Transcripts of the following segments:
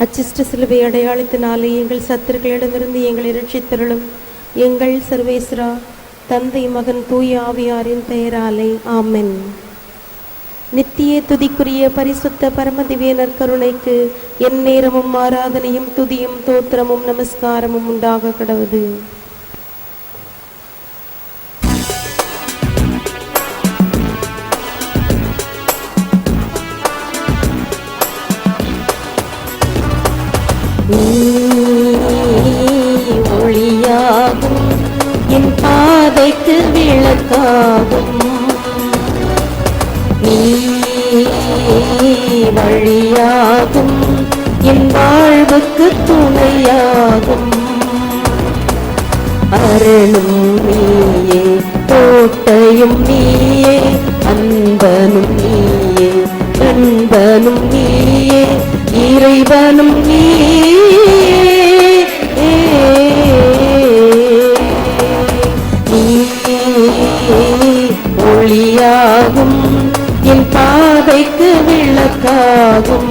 அச்சிஸ்ட சிலுவை அடையாளத்தினாலே எங்கள் சத்துருக்களிடமிருந்து எங்களை ரட்சித்தருளும் எங்கள் சர்வேஸ்ரா தந்தை மகன் தூய ஆவியாரின் பெயராலே ஆமென். நித்திய துதிக்குரிய பரிசுத்த பரமதிவிய நற்கருணைக்கு என் நேரமும் ஆராதனையும் துதியும் தோத்திரமும் நமஸ்காரமும் உண்டாக கடவுது. மலைக்கு விளக்காகும். நீ வழியாகும். என் வாழ்வுக்கு துணையாகும். அருளும் நீயே கோட்டையும் நீயே அன்பனும் நீயே நண்பனும் நீயே இறைவனும் நீயே. കാകും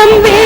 தம்பி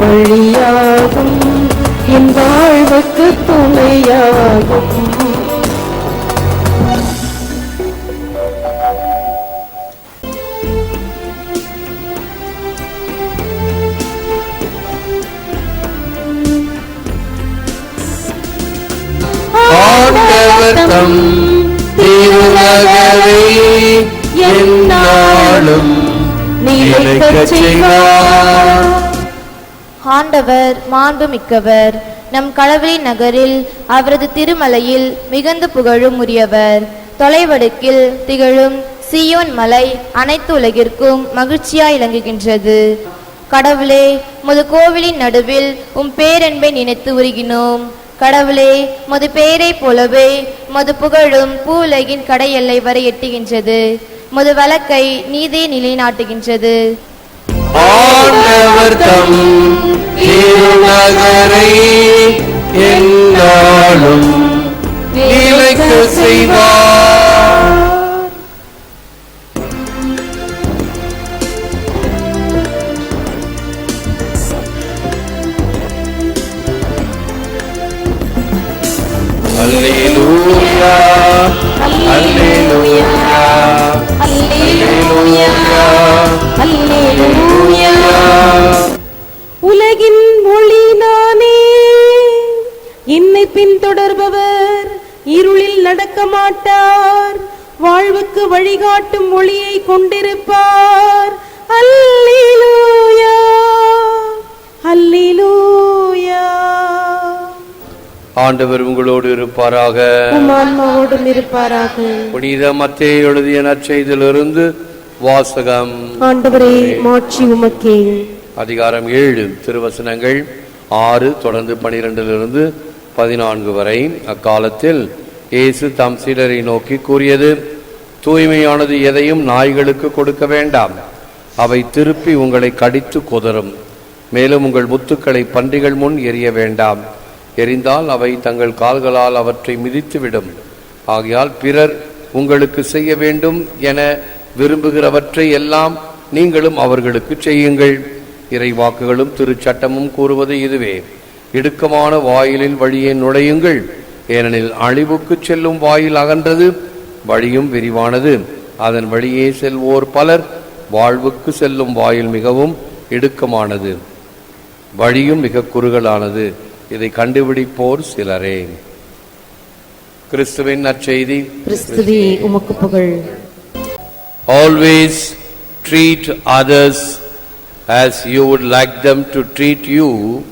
வழியாகும். என் வாழ்வுக்கு துணையாகும். ஆண்டவர் மாண்பு மிக்கவர் நம் களவை நகரில் அவரது திருமலையில் மிகுந்த புகழும் உரியவர். தொலைவடுக்கில் திகழும் சியோன் மலை அனைத்து உலகிற்கும் மகிழ்ச்சியாய் இலங்குகின்றது கடவுளே முது கோவிலின் நடுவில் உம் பேரன்பை நினைத்து உருகினோம். கடவுளே மது பெயரை போலவே மது புகழும் பூ உலகின் கடையெல்லை வரை எட்டுகின்றது. முது வழக்கை நீதி நிலைநாட்டுகின்றது. ஆண்டவர் திருநகரை என்னாலும் நிலைக்க செய்வார். Hallelujah, Hallelujah. உலகின் ஒளி நானே. என்னை பின்தொடர்பவர் இருளில் நடக்க மாட்டார். வாழ்வுக்கு வழிகாட்டும் ஒளியை கொண்டிருப்பார். அல்லே ஆண்டவர் உங்களோடு இருப்பாராக. புனித மத்தேயு எழுதிய நற்செய்தியிலிருந்து வாசகம். ஆண்டவரே மாட்சி உமக்கே. அதிகாரம் ஏழு திருவசனங்கள் ஆறு தொடர்ந்து பனிரெண்டிலிருந்து பதினான்கு வரை. அக்காலத்தில் இயேசு தம் சீடரை நோக்கி கூறியது தூய்மையானது எதையும் நாய்களுக்கு கொடுக்க வேண்டாம். அவை திருப்பி உங்களை கடித்து குதறும். மேலும் உங்கள் முத்துக்களை பன்றிகள் முன் எரிய வேண்டாம். எரிந்தால் அவை தங்கள் கால்களால் அவற்றை மிதித்துவிடும். ஆகையால் பிறர் உங்களுக்கு செய்ய வேண்டும் என விரும்புகிறவற்றை எல்லாம் நீங்களும் அவர்களுக்கு செய்யுங்கள். இறைவாக்குகளும் திருச்சட்டமும் கூறுவது இதுவே. இடுக்கமான வாயிலில் வழியே நுழையுங்கள். ஏனெனில் அழிவுக்கு செல்லும் வாயில் அகன்றது வழியும் விரிவானது. அதன் வழியே செல்வோர் பலர் வாழ்வுக்கு செல்லும் வாயில் மிகவும் இடுக்கமானது. வழியும் மிக குறுகலானது. இதை கண்டுபிடிப்போர் சிலரே. கிறிஸ்துவின் நற்செய்தி. கிறிஸ்துவே உமக்கு புகழ். Always treat others as you would like them to treat you.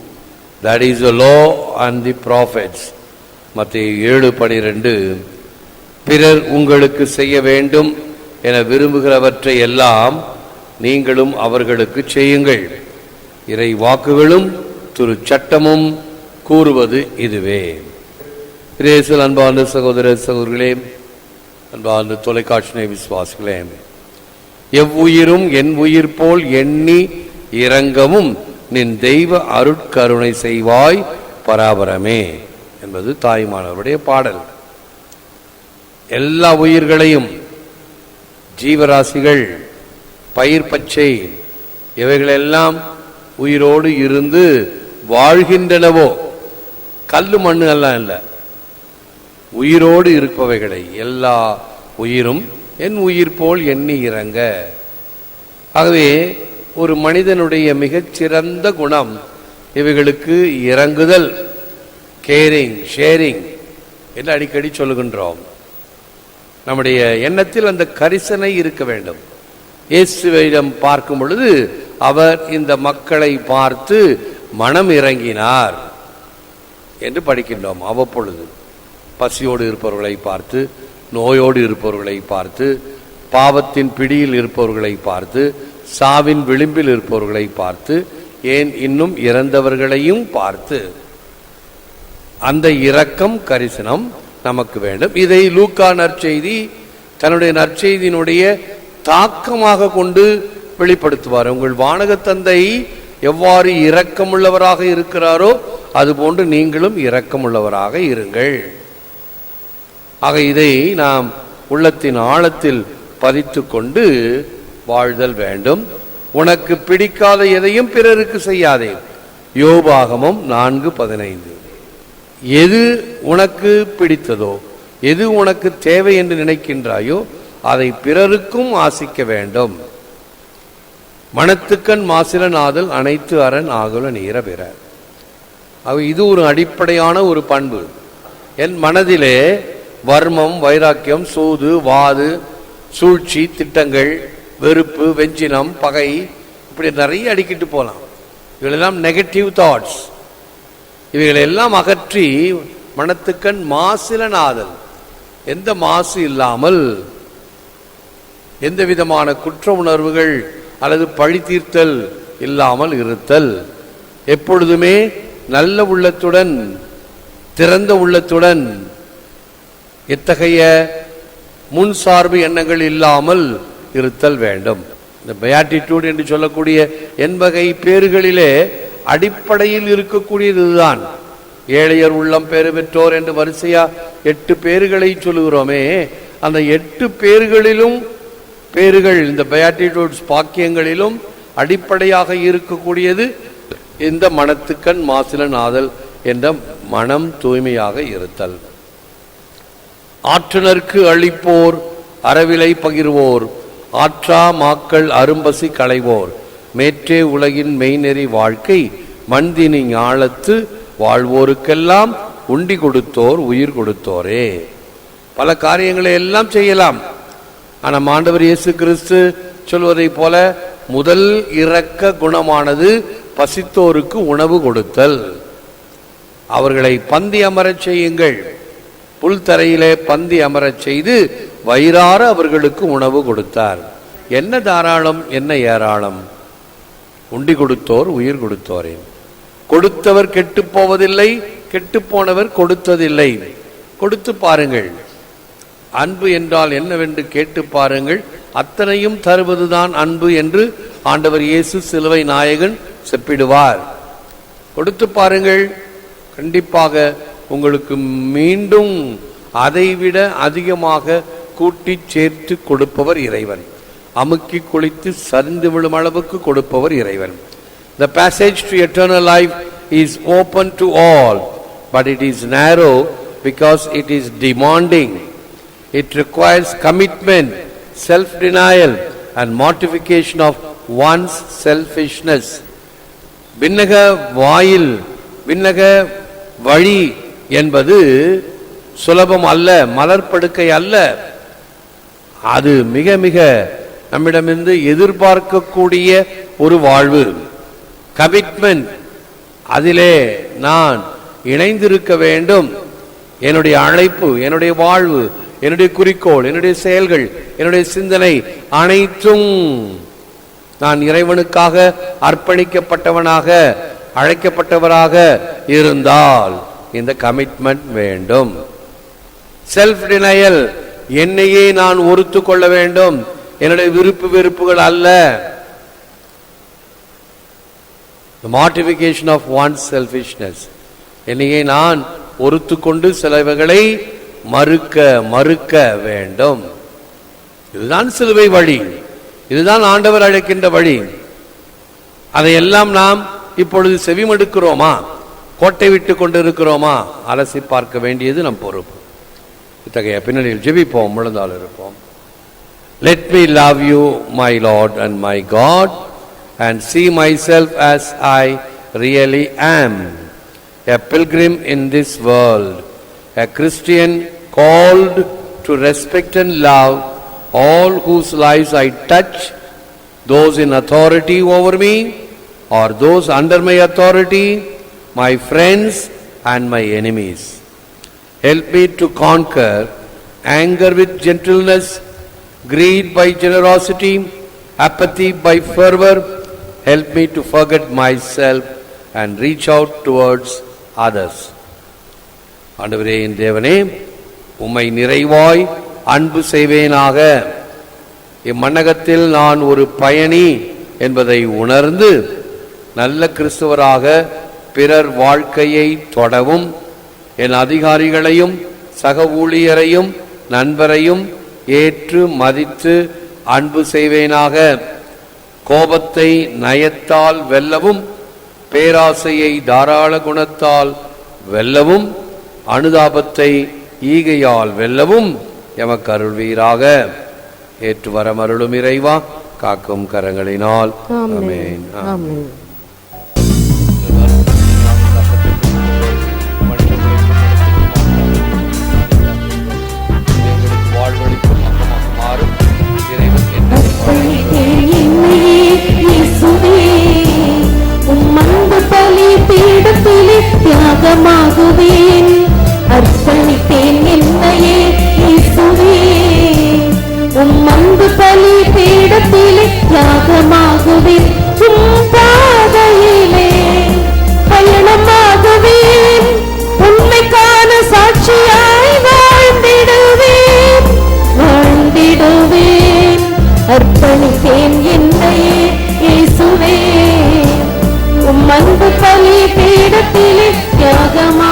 That is the law and the prophets. மத்திய ஏழு பனிரெண்டு. பிறர் உங்களுக்கு செய்ய வேண்டும் என விரும்புகிறவற்றை எல்லாம் நீங்களும் அவர்களுக்கு செய்யுங்கள். இறை வாக்குகளும் திரு சட்டமும் கூறுவது இதுவே. பிரேசல் அன்பார்ந்த சகோதர சகோதரர்களே அன்பார்ந்த தொலைக்காட்சியை விசுவாசிகளே எவ்வுயிரும் என் உயிர் போல் எண்ணி இறங்கவும் நின் தெய்வ அருட்கருணை செய்வாய் பராபரமே என்பது தாய்மானவருடைய பாடல். எல்லா உயிர்களையும் ஜீவராசிகள் பயிர் பச்சை இவைகளெல்லாம் உயிரோடு இருந்து வாழ்கின்றனவோ கல் மண்ணு எல்லாம் இல்லை. உயிரோடு இருப்பவைகளை எல்லா உயிரும் என் உயிர் போல் எண்ணி இறங்க. ஆகவே ஒரு மனிதனுடைய மிகச்சிறந்த குணம் இவைகளுக்கு இறங்குதல் கேரிங் ஷேரிங் என்று அடிக்கடி சொல்லுகின்றோம். நம்முடைய எண்ணத்தில் அந்த கரிசனை இருக்க வேண்டும். இயேசுவிடம் பார்க்கும் பொழுது அவர் இந்த மக்களை பார்த்து மனம் இறங்கினார். என்று படிக்கின்றோம். அவ்வப்பொழுது பசியோடு இருப்பவர்களை பார்த்து நோயோடு இருப்பவர்களை பார்த்து பாவத்தின் பிடியில் இருப்பவர்களை பார்த்து சாவின் விளிம்பில் இருப்பவர்களை பார்த்து ஏன் இன்னும் இறந்தவர்களையும் பார்த்து. அந்த இரக்கம் கரிசனம் நமக்கு வேண்டும். இதை லூக்கா நற்செய்தி தன்னுடைய நற்செய்தியினுடைய தாக்கமாக கொண்டு வெளிப்படுத்துவார். உங்கள் வானக தந்தை எவ்வாறு இரக்கமுள்ளவராக இருக்கிறாரோ அதுபோன்று நீங்களும் இரக்கமுள்ளவராக இருங்கள். ஆக இதை நாம் உள்ளத்தின் ஆழத்தில் பதித்து கொண்டு வாழ்தல் வேண்டும். உனக்கு பிடிக்காத எதையும் பிறருக்கு செய்யாதே. யோபாகமம் நான்கு பதினைந்து. எது உனக்கு பிடித்ததோ எது உனக்கு தேவை என்று நினைக்கின்றாயோ அதை பிறருக்கும் ஆசிக்க வேண்டும். மனத்துக்கண் மாசிலனாதல் அனைத்து அரண் ஆகுல நீர பிற. அவ இது ஒரு அடிப்படையான ஒரு பண்பு. என் மனதிலே வர்மம் வைராக்கியம் சூது வாது சூழ்ச்சி திட்டங்கள் வெறுப்பு வெஞ்சினம் பகை இப்படி நிறைய அடிக்கிட்டு போகலாம் இவையெல்லாம் நெகட்டிவ் தாட்ஸ் இவைகளெல்லாம் அகற்றி மனத்துக்கண் மாசிலனாதல். எந்த மாசு இல்லாமல் எந்த விதமான குற்ற உணர்வுகள் அல்லது பழி தீர்த்தல் இல்லாமல் இருத்தல். எப்பொழுதுமே நல்ல உள்ளத்துடன் திறந்த உள்ளத்துடன் எத்தகைய முன் சார்பு எண்ணங்கள் இல்லாமல் இருத்தல் வேண்டும். இந்த பயாட்டிடியூட் என்று சொல்லக்கூடிய என்பகை பேறுகளிலே அடிப்படையில் இருக்கக்கூடியது இதுதான். ஏழையர் உள்ளம் பேறு பெற்றோர் என்று வரிசையா எட்டு பேர்களை சொல்லுகிறோமே அந்த எட்டு பேர்களிலும் பேர்கள் இந்த பயாட்டிடியூட்ஸ் பாக்கியங்களிலும் அடிப்படையாக இருக்கக்கூடியது. இந்த மனத்துக்கண் மாசிலன் ஆதல் என்ற மனம் தூய்மையாக இருத்தல். ஆற்றுனர்க்கு அளிப்போர் அறவிலை பகிர்வோர் ஆற்றா மாக்கள் அரும்பசி களைவோர் மேற்றே உலகின் மெய்நெறி வாழ்க்கை மண்தினி ஞாழத்து வாழ்வோருக்கெல்லாம் உண்டி கொடுத்தோர் உயிர் கொடுத்தோரே. பல காரியங்களை எல்லாம் செய்யலாம். ஆனால் ஆண்டவர் இயேசு கிறிஸ்து சொல்வதைப் போல முதல் இரக்க குணமானது பசித்தோருக்கு உணவு கொடுத்தல். அவர்களை பந்தி அமரச் செய்யுங்கள். புல்தரையிலே பந்தி அமரச் செய்து வயிறார அவர்களுக்கு உணவு கொடுத்தார். என்ன தாராளம் என்ன ஏராளம்? உண்டி கொடுத்தோர் உயிர் கொடுத்தோரே. கொடுத்தவர் கெட்டு போவதில்லை கெட்டு போனவர் கொடுத்ததில்லை. கொடுத்து பாருங்கள். அன்பு என்றால் என்னவென்று கேட்டு பாருங்கள். அத்தனையும் தருவதுதான் அன்பு என்று ஆண்டவர் இயேசு சிலுவை நாயகன் செப்பிடுவார். கொடுத்து பாருங்கள். கண்டிப்பாக உங்களுக்கு மீண்டும் அதைவிட அதிகமாக கூட்டிச் சேர்த்து கொடுப்பவர் இறைவன். அமுக்கி குளித்து சரிந்து விழும் அளவுக்கு கொடுப்பவர் இறைவன். The passage to eternal life is open to all but it is narrow because it is demanding It requires commitment, self-denial and mortification of one's selfishness. விண்ணக வாயில் விண்ணக வழி என்பது சுலபம் அல்ல மலர்படுக்கை அல்ல. அது மிக மிக நம்மிடமிருந்து எதிர்பார்க்கக்கூடிய ஒரு வாழ்வு. கமிட்மெண்ட் அதிலே நான் இணைந்திருக்க வேண்டும். என்னுடைய அழைப்பு என்னுடைய வாழ்வு என்னுடைய குறிக்கோள் என்னுடைய செயல்கள் என்னுடைய சிந்தனை அனைத்தும் நான் இறைவனுக்காக அர்ப்பணிக்கப்பட்டவனாக அழைக்கப்பட்டவராக இருந்தால் இந்த கமிட்மெண்ட் வேண்டும். செல்ஃப் டினயல் என்னையே நான் ஒருத்து கொள்ள வேண்டும். என்னுடைய விருப்பு வெறுப்புகள் அல்ல. மார்டிபிகேஷன் ஆஃப் ஒன் செல்ஃபிஷ்னஸ் என்னையே நான் ஒருத்து கொண்டு சிலவைகளை மறுக்க மறுக்க வேண்டும். இதுதான் சிலுவை வழி. இதுதான் ஆண்டவர் அழைக்கின்ற வழி. அதையெல்லாம் நாம் இப்பொழுது செவிமடுக்கிறோமா? கோட்டை விட்டு கொண்டிருக்கிறோமா? அலசி பார்க்க வேண்டியது நம் பொறுப்பு. இத்தகைய பின்னணியில் ஜெபிப்போம் முழுந்தால் இருப்போம். Let me love you my Lord and my God and see myself as I really am a pilgrim in this world a Christian called to respect and love all whose lives I touch, those in authority over me, or those under my authority, my friends and my enemies. Help me to conquer anger with gentleness, greed by generosity, apathy by fervor. Help me to forget myself and reach out towards others. ஆண்டவரே என் தேவனே உம்மை நிறைவாய் அன்பு செய்வேனாக. இம்மண்ணகத்தில் நான் ஒரு பயணி என்பதை உணர்ந்து நல்ல கிறிஸ்துவராக பிறர் வாழ்க்கையை தொடவும். என் அதிகாரிகளையும் சக ஊழியரையும் நண்பரையும் ஏற்று மதித்து அன்பு செய்வேனாக. கோபத்தை நயத்தால் வெல்லவும் பேராசையை தாராள குணத்தால் வெல்லவும் அனுதாபத்தை ஈகையால் வெல்லவும் எமக்கு அருள்வீராக ஏற்று வரமருளும் இறைவா காக்கும் கரங்களினால். அமேன் ஆமேன். தியாகமாகுவேன். அர்ப்பணித்தேன் என்னையே இயேசுவே. உம் அன்பு பலி பீடத்திலே யாகமாகுவே உம் பாதையிலே பயணமாகவே உண்மைக்கான சாட்சியாய் வாழ்ந்திடுவேன். வாழ்ந்திடுவேன். அர்ப்பணித்தேன் என்னையே இயேசுவே. உம் அன்பு பலி பீடத்திலே யாகமாக